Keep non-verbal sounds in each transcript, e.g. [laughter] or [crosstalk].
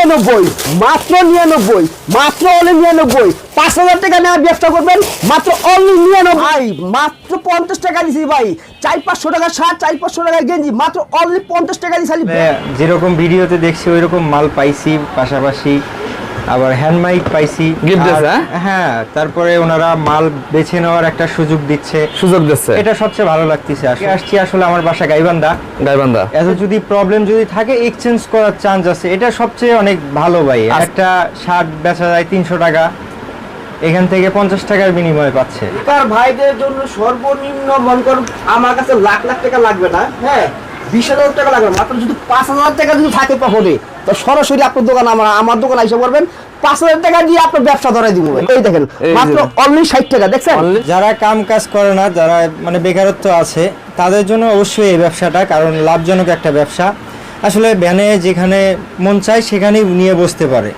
নিরানব্বই মাত্র নিরানব্বই মাত্র অনলি নিরানব্বই। পাঁচ হাজার টাকা নেওয়ার ব্যবসা করবেন মাত্র অনলি নিরানব্বই। ভাই মাত্র পঞ্চাশ টাকা দিছি ভাই। চার পাঁচশো টাকা শার্ট চার পাঁচশো টাকা গেঞ্জি মাত্র অনলি পঞ্চাশ টাকা দিছি খালি। যেরকম ভিডিওতে দেখছি ওই রকম মাল পাইছি পাশাপাশি আবার হ্যান্ড মাইক পাইছি। Gift দিয়েছে, হ্যাঁ? তারপরে ওনারা মাল বেছে নেওয়ার একটা সুযোগ দিচ্ছে। সুযোগ দিচ্ছে। এটা সবচেয়ে ভালো লাগতেছে আসলে। আসছি আসলে আমার বাসা গাইবান্ধা। গাইবান্ধা। এত যদি প্রবলেম যদি থাকে এক্সচেঞ্জ করার চান্স আছে। এটা সবচেয়ে অনেক ভালো ভাই। একটা শার্ট বেচা যায় তিনশো টাকা এখান থেকে পঞ্চাশ টাকার বিনিময়ে পাচ্ছে। বেকার ভাইদের জন্য সর্বনিম্ন মনে করুন আমার কাছে লাখ লাখ টাকা লাগবে না হ্যাঁ? বিশ হাজার টাকা লাগবে মাত্র যদি পাঁচ হাজার টাকা যদি থাকে পকেটে তো সরাসরি আপনার দোকান আমার আমার দোকান এসে করবেন পাঁচ হাজার টাকা দিয়ে আপনার ব্যবসা ধরাই দিব এই দেখেন মাত্র অনলি ষাট টাকা দেখছেন? যারা কাম কাজ করে না যারা মানে বেকারত্ব আছে তাদের জন্য অবশ্যই এই ব্যবসাটা কারণ লাভজনক একটা ব্যবসা। আসলে ভ্যানে যেখানে মন চায় সেখানেই নিয়ে বসতে পারে।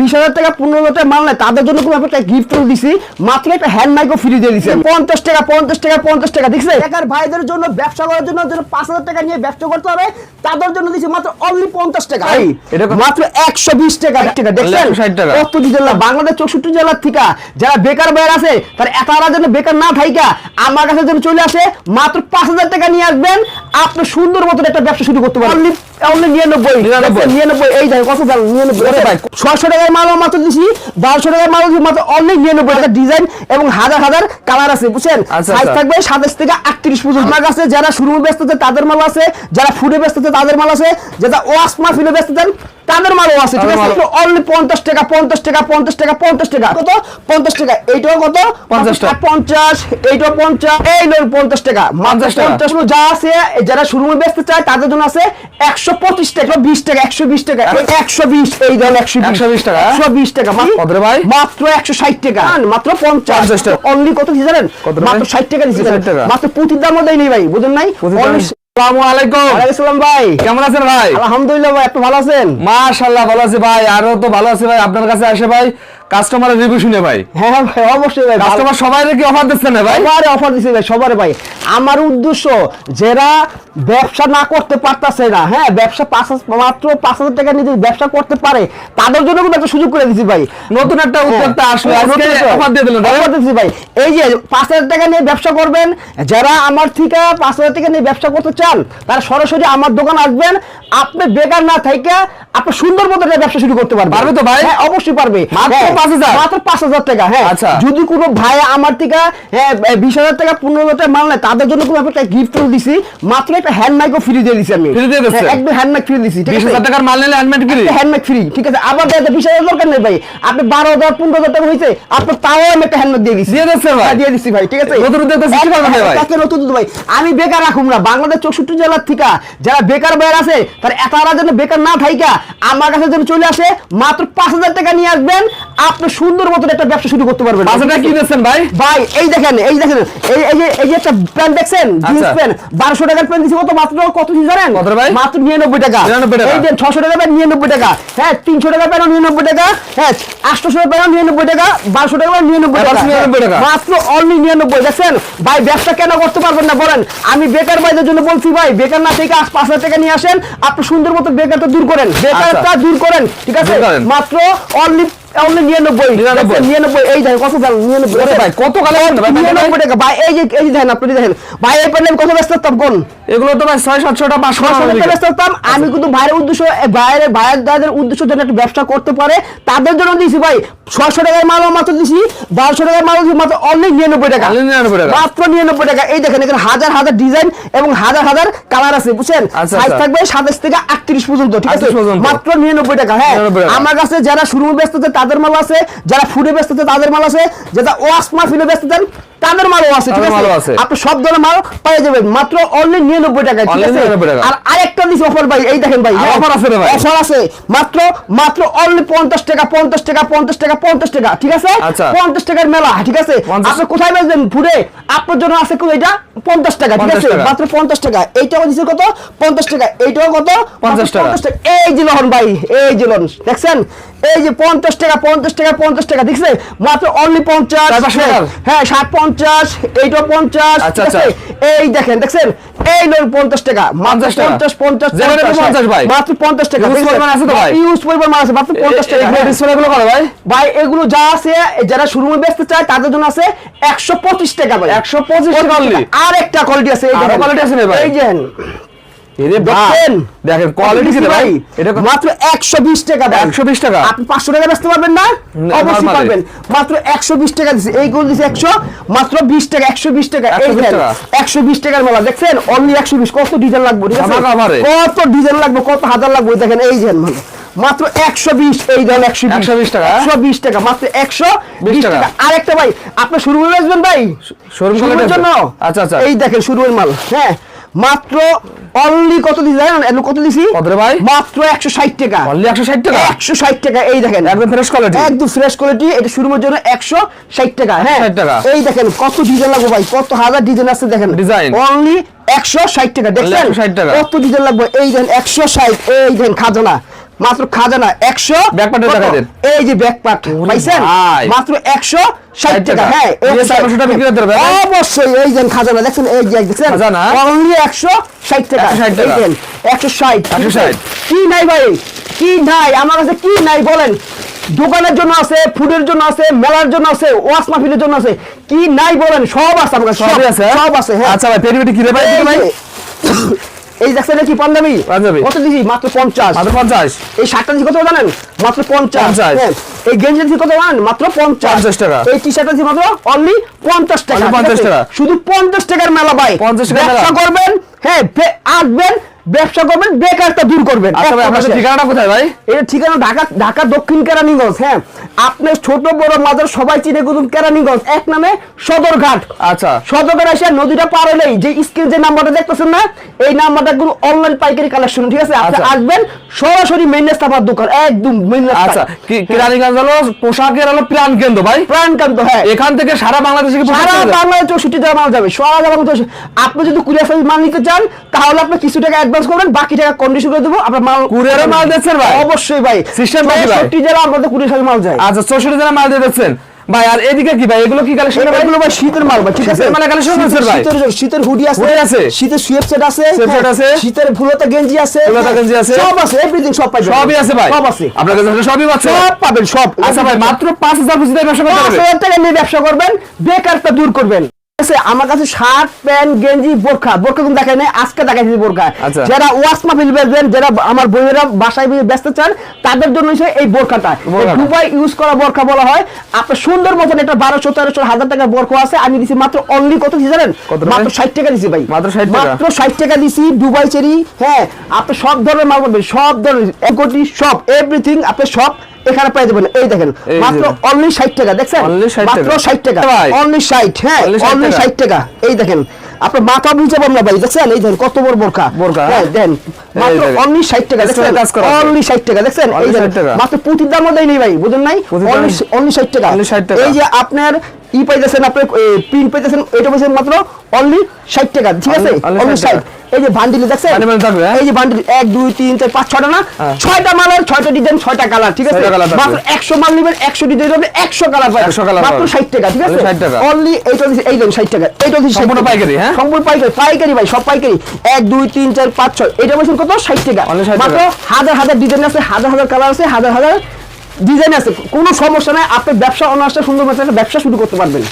বিশ হাজার টাকা পনেরো হাজার টাকা মাল নেয় তাদের জন্য খুব একটা গিফট দিছি মাত্র একটা হ্যান্ড মাইকও ফ্রি দিয়ে দিচ্ছে পঞ্চাশ টাকা পঞ্চাশ টাকা পঞ্চাশ টাকা দেখছে বেকার ভাইদের জন্য ব্যবসা করার জন্য পাঁচ হাজার টাকা নিয়ে ব্যবসা করতে হবে তাদের জন্য দিচ্ছি মাত্র অনলি পঞ্চাশ টাকা। এটা মাত্র একশো বিশ টাকা টাকা দেখছেন? 160 টাকা। প্রত্যেক জেলা বাংলাদেশ চৌষট্টি জেলার থেকে যারা বেকার বাইরে আছে তারা এতারা যেন বেকার না থাইকা আমার কাছে যেন চলে আসে মাত্র পাঁচ হাজার টাকা নিয়ে আসবেন আপনি সুন্দর মতন একটা ব্যবসা শুরু করতে পারেন অনলি অনলি নিরানব্বই নিরানব্বই। নিরানব্বই এই দেখেন কত দাম নিরানব্বই ওরে ভাই। ছশো টাকার মাল মাত্র দিছি বারোশো টাকার মাল মাত্র অনলি নিরানব্বই টাকা ডিজাইন এবং হাজার হাজার কালার আছে বুঝছেন আচ্ছা, সাইজ আচ্ছা। থাকবে সাতাশ থেকে আটত্রিশ পর্যন্ত আমার কাছে যারা শুরু ব্যস্ত তাদের মাল আছে যারা ফুডে ব্যস্ত তাদের মাল আছে যারা ওয়াশ মাহফিলে ব্যস্ত তাদের মালও আছে ঠিক আছে অনলি পঞ্চাশ টাকা পঞ্চাশ টাকা পঞ্চাশ টাকা পঞ্চাশ টাকা কত পঞ্চাশ টাকা এইটাও কত 50 টাকা। পঞ্চাশ এইটাও পঞ্চাশ এই পঞ্চাশ টাকা মাত্র 50 টাকা। পঞ্চাশ যা আছে যারা শুরু ব্যস্ত চায় তাদের জন্য আছে একশো পঁচিশ টাকা বিশ টাকা একশো বিশ টাকা একশো বিশ এই ধরেন একশো 120 টাকা। একশো বিশ টাকা মাত্র- কত রে ভাই? মাত্র একশো ষাট টাকা। মাত্র পঞ্চাশ। টাকা। অনলি কত কি জানেন? মাত্র ষাট টাকা দিচ্ছে 60 মাত্র পুঁতির দামও দেয়নি ভাই বুঝেন নাই? ভাই। কেমন আছেন ভাই? আলহামদুলিল্লাহ ভাই আপনি ভালো আছেন? মাশাআল্লাহ ভালো আছি ভাই। আরও তো ভালো আছি ভাই। আপনার কাছে আসে ভাই। কাস্টমারের রিভিউ শুনে ভাই। হ্যাঁ হ্যাঁ ভাই অবশ্যই ভাই কাস্টমার সবাই কি অফার দিচ্ছেন না ভাই? সবারে অফার দিছে ভাই সবারে ভাই। আমার উদ্দেশ্য যারা ব্যবসা না করতে পারতাছে না হ্যাঁ ব্যবসা পাঁচ হাজার- মাত্র পাঁচ হাজার টাকা নিয়ে ব্যবসা করতে পারে তাদের জন্য কিন্তু একটা সুযোগ করে দিছি ভাই। নতুন একটা উদ্যোক্তা আসলে হ্যাঁ, নতুন একটা- অফার দিয়ে দিলেন offer দিছি ভাই। এই যে পাঁচ হাজার টাকা নিয়ে ব্যবসা করবেন যারা আমার থেকে পাঁচ হাজার টাকা নিয়ে ব্যবসা করতে চান তারা সরাসরি আমার দোকান আসবেন। আপনি বেকার না থেকে আপনি সুন্দর মতো একটা ব্যবসা শুরু করতে পারবেন পারবে তো ভাই? হ্যাঁ অবশ্যই পারবে মাত্র হ্যাঁ, 5,000? মাত্র পাঁচ হাজার টাকা হ্যাঁ আচ্ছা। যদি কোনো ভাই আমার থেকে হ্যাঁ বিশ হাজার টাকা পনেরো হাজার টাকা মাল নেয় তাদের জন্য কোনো একটা গিফট দিছি মাত্র একটা হ্যান্ড মাইকও ফ্রি দিয়ে দিছি আমি Free দিয়ে? হ্যাঁ, একদম হ্যান্ড মাইক ফ্রি দিছি ঠিক বিশ আছে হাজার টাকার মাল নিলে হ্যান্ডমেড ফ্রি হ্যান্ডমেড ফ্রি ঠিক আছে আবার বিশ হাজার দরকার নেই ভাই আপনি বারো হাজার পনেরো হাজার টাকা হয়েছে আপনার তাও আমি একটা হ্যান্ডমেড দিয়ে দিচ্ছি দিয়ে দিচ্ছেন ভাই? হ্যাঁ, দিয়ে দিচ্ছি ভাই ঠিক আছে নতুন উদ্যোক্তা সৃষ্টি করবেন ভাই? একে নতুন উদ্যোগ ভাই আমি বেকার রাখুম না বাংলাদেশ চৌষট্টি জেলার থেকে যারা বেকার বাইরে আছে তার এতারা যেন বেকার না থাইকা আমার কাছে যেন চলে আসে মাত্র পাঁচ হাজার টাকা নিয়ে আসবেন। আপনি সুন্দর মতন একটা ব্যবসা শুরু করতে পারবেন। হাজার কি দিচ্ছেন ভাই? ভাই এই দেখেন এই দেখেন এই এই যে এই যে একটা প্যান্ট দেখছেন? জিন্স আচ্ছা। প্যান্ট বারোশো টাকার প্যান্ট দিচ্ছি কত মাত্র কত দিচ্ছি জানেন? কত ভাই? মাত্র নিরানব্বই টাকা। 99 টাকা। এই যে ছশো টাকা প্যান্ট নিরানব্বই টাকা। হ্যাঁ তিনশো টাকা প্যান্ট নিরানব্বই টাকা। হ্যাঁ আটশোশো টাকা প্যান্ট নিরানব্বই টাকা বারোশো টাকা প্যান্ট নিরানব্বই হ্যাঁ, টাকা 99 টাকা। মাত্র অনলি নিরানব্বই দেখছেন? ভাই ব্যবসা কেন করতে পারবেন না? বলেন আমি বেকার ভাইদের জন্য বলছি ভাই বেকার না থেকে আজ পাঁচ হাজার টাকা নিয়ে আসেন। আপনি সুন্দর মতো বেকারটা দূর করেন। বেকারটা দূর করেন ঠিক আছে? মাত্র অনলি আমি কিন্তু ভাইয়ের উদ্দেশ্য ভাইয়ের উদ্দেশ্য যেন একটা ব্যবসা করতে পারে তাদের জন্য দিয়েছি ভাই ছশো টাকার মাল মাত্র দিছি বারোশো টাকার মাল মাত্র অনলি নিরানব্বই টাকা Only 99 টাকা। মাত্র নিরানব্বই টাকা এই দেখেন এখানে হাজার হাজার ডিজাইন এবং হাজার হাজার কালার আছে বুঝছেন আচ্ছা, সাইজ আচ্ছা। থাকবে সাতাশ থেকে আটত্রিশ পর্যন্ত ঠিক আছে 38 পর্যন্ত। মাত্র নিরানব্বই টাকা হ্যাঁ আমার কাছে যারা শুরু ব্যস্ত তাদের মাল আছে যারা ফুডে ব্যস্ত তাদের মাল আছে যারা ওয়াশ মাহফিলে ব্যস্ত তাদের মালও আছে ঠিক আছে। আপনি সব ধরনের মাল পেয়ে যাবেন। মাত্র অনলি নিরানব্বই টাকা ঠিক আছে? আর আরেকটা দিছি অফার ভাই এই দেখেন ভাই আর offer আছে ভাই? অফার আছে। মাত্র মাত্র অনলি পঞ্চাশ টাকা পঞ্চাশ টাকা পঞ্চাশ টাকা পঞ্চাশ টাকা ঠিক আছে? আচ্ছা। পঞ্চাশ টাকার মেলা ঠিক আছে? আপনি কোথায় বেচবেন ফুডে আপনার জন্য আছে কোন এটা? পঞ্চাশ টাকা ঠিক আছে? মাত্র পঞ্চাশ টাকা। এইটাও দিচ্ছে কত? পঞ্চাশ টাকা। এইটাও কত? 50 টাকা। এই যে লহন ভাই এই যে লহন দেখছেন? এই যে পঞ্চাশ টাকা পঞ্চাশ টাকা পঞ্চাশ টাকা দেখছে মাত্র অনলি পঞ্চাশ চার পাঁচশো টাকার? হ্যাঁ ষাট পঞ্চাশ এইটা পঞ্চাশ আচ্ছা, ঠিক এই দেখেন দেখছেন? এই লোন পঞ্চাশ টাকা মাত্র 50 টাকা? পঞ্চাশ পঞ্চাশ 50 ভাই। মাত্র পঞ্চাশ টাকা Use পরিমাণ আছে তো ভাই? ইউজ পরিমাণ আছে মাত্র পঞ্চাশ টাকা। করে ভাই। ভাই এগুলো যা আছে যারা শোরুমে বেচতে চায় তাদের জন্য আছে একশো পঁচিশ টাকা ভাই। একশো পঁচিশ টাকা আর একটা কোয়ালিটি আছে এই কোয়ালিটি আছে ভাই? এই যে দেখেন। দেখেন কোয়ালিটি ভাই এটা কত- মাত্র একশো বিশ টাকা 120 টাকা? আপনি পাঁচশো টাকা বেচতে পারবেন না? না, অবশ্যই পারবেন। মাত্র একশো বিশ টাকা দিচ্ছে এই গোল দিচ্ছে একশো মাত্র বিশ টাকা একশো বিশ টাকা। এই 120 একশো টাকার মালা দেখছেন? অনলি একশো বিশ কত ডিজাইন লাগবে ঠিক আছে? কত ডিজাইন লাগবে কত হাজার লাগবে দেখেন এই যে মালা। মাত্র একশো বিশ এই ধরেন একশো 120 টাকা? একশো বিশ টাকা মাত্র একশো বিশ টাকা। টাকা। আরেকটা ভাই আপনি শুরু করে আসবেন ভাই? শোরুম শুরুর quality আছে? জন্য আচ্ছা আচ্ছা। এই দেখেন শুরুর মাল হ্যাঁ? মাত্র অনলি কত দিছি জানেন? এত কত দিছি? কত ভাই? মাত্র একশো ষাট টাকা। অনলি একশো ষাট টাকা? একশো ষাট টাকা এই দেখেন। একদম ফ্রেশ কোয়ালিটি একদম ফ্রেশ কোয়ালিটি এটা শুরুর জন্য একশো ষাট টাকা হ্যাঁ? 60 টাকা। এই দেখেন কত ডিজাইন লাগবে ভাই? কত হাজার ডিজাইন আছে দেখেন। ডিজাইন অনলি একশো ষাট টাকা দেখছেন? 160 টাকা। কত ডিজাইন লাগবে? এই দেখেন একশো ষাট এই দেখেন খাজানা। মাত্র খাজানা একশো। এই যে ব্যাক পার্ট ওরে পাইছেন? মাত্র একশো ষাট টাকা। হ্যাঁ এই যে 400 টাকা বিক্রি করতে পারবে? অবশ্যই এই যে খাজানা দেখছেন? এই যে দেখছেন? অনলি একশো ষাট টাকা। 160 টাকা। এই দেন, একশো ষাট। কি নাই ভাই? কি নাই? আমার কাছে কি নাই বলেন? দোকানের জন্য আছে ফুডের জন্য আছে মেলার জন্য আছে ওয়াশ মাহফিলের জন্য আছে। কি নাই বলেন? সব আছে আমার কাছে সবই আছে? সব আছে হ্যাঁ। আচ্ছা ভাই পেরিপেটি কি রে ভাই? ভাই। [coughs] এই দেখছেন কি পাঞ্জাবি পাঞ্জাবি। কত দিছি মাত্র পঞ্চাশ মাত্র পঞ্চাশ এই শার্টটা দিছি কত জানেন মাত্র 50 হ্যাঁ। এই গেঞ্জি দিছি কত জানেন মাত্র পঞ্চাশ 50 টাকা। এই টি শার্টটা দিছি মাত্র অনলি পঞ্চাশ টাকা Only 50 টাকা। শুধু পঞ্চাশ টাকার মেলা ভাই 50 টাকা। ব্যবসা করবেন হ্যাঁ আসবেন ব্যবসা করবেন বেকারটা দূর করবেন। আচ্ছা। ঠিকানাটা কোথায় ভাই? এটা ঠিকানা ঢাকা ঢাকা দক্ষিণ কেরানীগঞ্জ হ্যাঁ। আপনার ছোট বড় মাজার সবাই চিনে গুদুন কেরানীগঞ্জ এক নামে সদরঘাট। আচ্ছা। সদরঘাট এসে নদীটা পার হলেই যে স্ক্রিন যে নাম্বারটা দেখতেছেন না এই নাম্বারটা গুলো অনলাইন পাইকারি কালেকশন ঠিক আছে? আপনি আচ্ছা। আসবেন সরাসরি মেন রাস্তা আমার দোকান একদম মেন রাস্তা আচ্ছা কি হলো পোশাকের হলো প্রাণ কেন্দ্র ভাই? প্রাণকান্ত হ্যাঁ। এখান থেকে সারা বাংলাদেশে সারা? বাংলায় চৌষট্টি টাকা মাল যাবে সারা বাংলা চৌষট্টি আপনি যদি কুরিয়ার সার্ভিস মাল নিতে চান তাহলে আপনি কিছু টাকা অ্যাডভান্স করবেন বাকি টাকা কন্ডিশন করে দেবো। আপনার মাল কুরিয়ারে মাল দিচ্ছেন ভাই? অবশ্যই ভাই। নাকি ভাই? চৌষট্টি জেলা আমাদের কুরিয়ার সার্ভিস মাল যায়। আচ্ছা চৌষট্টি জনের মাল দিয়ে দিচ্ছেন। ভাই আর এদিকে কি ভাই? এগুলো কি কালেকশন ভাই? এগুলো ভাই শীতের মাল ভাই ঠিক আছে? শীতের মালের collection আছে ভাই? শীতের শীতের হুডি আছে হুডি আছে? শীতের সুয়েপ সেট আছে সেট হ্যাঁ, আছে? শীতের ফুলতা গেঞ্জি আছে ফুলতা হ্যাঁ, গেঞ্জি আছে? সব আছে এভরিথিং সব পাবেন সবই আছে ভাই? সব আছে। আপনার কাছে সবই আছে সব পাবেন সব। আচ্ছা ভাই মাত্র পাঁচ হাজার পুঁজিতে ব্যবসা করতে পাঁচ হবে টাকা নিয়ে ব্যবসা করবেন বেকারটা দূর করবেন। আছে, আমার কাছে শার্ট প্যান্ট গেঞ্জি বোরখা। বোরখা কিন্তু দেখায় নাই আজকে দেখাইছি বোরখা। আচ্ছা। যারা ওয়াশ মাহফিল বেচবেন যারা আমার বইয়েরা বাসায় বসে ব্যস্ত চান তাদের জন্য এই বোরখাটা। দুবাই ইউজ করা বোরখা বলা হয়। আপনার সুন্দর মতন একটা বারোশো তেরোশো হাজার টাকার বোরখা আছে। আমি দিছি মাত্র অনলি কত দিছি জানেন? মাত্র ষাট টাকা দিছি ভাই। মাত্র 60 মাত্র ষাট টাকা দিছি দুবাই চেরি। হ্যাঁ আপনি সব ধরনের মাল পাবেন সব ধরনের এক কোটি সব এভরিথিং আপনি সব এখানে পেয়ে যাবেন এই দেখেন মাত্র অনলি ষাট টাকা দেখছেন? Only 60 মাত্র টাকা। অনলি ষাট হ্যাঁ Only 60 অনলি টাকা। এই দেখেন আপনার মাথা বুঝে পাবেন না ভাই দেখছেন? এই দেখেন কত বড় বোরখা। বোরখা, হ্যাঁ দেন মাত্র অনলি ষাট টাকা দেখছেন? কাজ করা অনলি ষাট টাকা দেখছেন? এই দেখেন 60। মাত্র পুঁতির দামও দেয়নি ভাই বুঝেন নাই? অনলি অনলি ষাট টাকা। Only 60 টাকা। এই যে আপনার ই পাইতেছেন আপনার পিন পাইতেছেন এটা পাইছেন মাত্র অনলি ষাট টাকা ঠিক আছে? অনলি 60 ষাট এই যে বান্ডিল দেখছেন? Bundle মানে থাকবে, হ্যাঁ? এই যে বান্ডিল এক দুই তিন চার পাঁচ ছয়টা না? হ্যাঁ। ছয়টা মালের ছয়টা ডিজাইন ছয়টা কালার ঠিক আছে। মাত্র একশো মাল নেবেন একশো ডিজাইন হবে একশো কালার পাবেন। 100 colour মাত্র। ষাট টাকা ঠিক আছে? 60 টাকা। অনলি এইটা এই দেন ষাট টাকা এইটা সম্পূর্ণ পাইকারি, হ্যাঁ? সম্পূর্ণ পাইকারি পাইকারি ভাই সব পাইকারি। এক দুই তিন চার পাঁচ ছয় এটা বলছেন কত? ষাট টাকা। মাত্র হাজার হাজার ডিজাইন আছে হাজার হাজার কালার আছে হাজার হাজার ডিজাইন আছে। কোনো সমস্যা নাই আপনি ব্যবসা অনার্সটা সুন্দর মতো ব্যবসা শুরু করতে পারবেন।